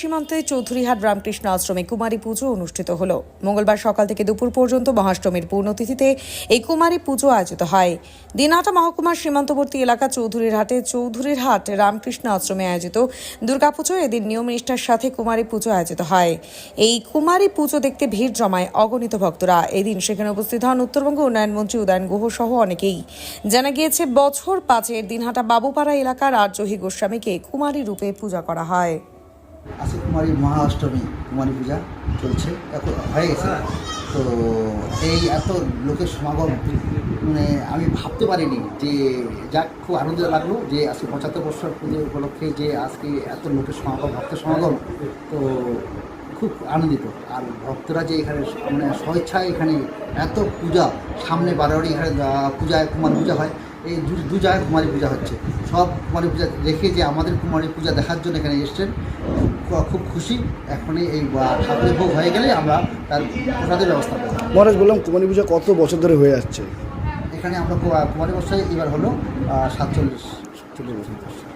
সীমান্তে চৌধুরীহাট রামকৃষ্ণ আশ্রমে কুমারী পুজো অনুষ্ঠিত হল। মঙ্গলবার সকাল থেকে দুপুর পর্যন্ত মহাষ্টমীর পূর্ণতিথিতে এই কুমারী পুজো আয়োজিত হয়। দিনহাটা মহকুমার সীমান্তবর্তী এলাকা চৌধুরীরহাটে চৌধুরীরহাট রামকৃষ্ণ আশ্রমে আয়োজিত দুর্গাপুজো এদিন নিয়ম নিষ্ঠার সাথে কুমারী পুজো আয়োজিত হয়। এই কুমারী পুজো দেখতে ভিড় জমায় অগণিত ভক্তরা। এদিন সেখানে উপস্থিত হন উত্তরবঙ্গ উন্নয়ন মন্ত্রী উদয়ন গুহ সহ অনেকেই। জানা গিয়েছে, বছর পাঁচের দিনহাটা বাবুপাড়া এলাকার আর্যহী গোস্বামীকে কুমারী রূপে পূজা করা হয়। আজকে কুমারী মহাষ্টমী, কুমারী পূজা চলছে, এখন হয়ে গেছে। তো এই এত লোকের সমাগম মানে আমি ভাবতে পারিনি যে যাক, খুব আনন্দ লাগল যে আজকে পঁচাত্তর বছর পুজো উপলক্ষে যে আজকে এত লোকের সমাগম, ভক্তের সমাগম। তো খুব আনন্দিত। আর ভক্তরা যে এখানে মানে স্বেচ্ছায় এখানে এত পূজা, সামনে বারোয়ারি এখানে পূজায় কুমারী পূজা হয়, এই দু দু জায়গায় কুমারী পূজা হচ্ছে। সব কুমারী পূজা দেখে যে আমাদের কুমারী পূজা দেখার জন্য এখানে এসছেন। খুব- খুশি। এখনই এই ঠাকুরের ভোগ হয়ে গেলে আমরা তার প্রসাদের ব্যবস্থা করব। মহারাজ বললাম কুমারী পূজা কত বছর ধরে হয়ে যাচ্ছে এখানে আমরা কুমারী বছর এবার হলো সাতচল্লিশ। সাতচল্লিশ বছর।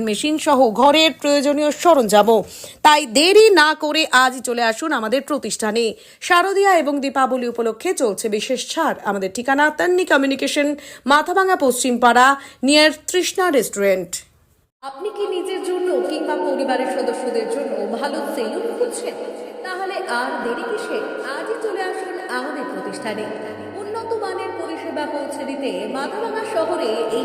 machine সহ ঘরের প্রয়োজনীয় সরঞ্জামও। তাই দেরি না করে আজই চলে আসুন আমাদের প্রতিষ্ঠানে। শারদীয়া এবং দীপাবলি উপলক্ষে চলছে বিশেষ ছাড়। আমাদের ঠিকানা Tanni communication, Mathabhanga Paschimpara, near Trishna restaurant. আপনি কি নিজের জন্য কিংবা পরিবারের সদস্যদের জন্য ভালো সেলুন খুঁজছেন? তাহলে আর দেরি কিসে? আজই চলে আসুন আমাদের প্রতিষ্ঠানে। উন্নত মানের পরিষেবা পৌঁছে দিতে মাথাভাঙা শহরে এই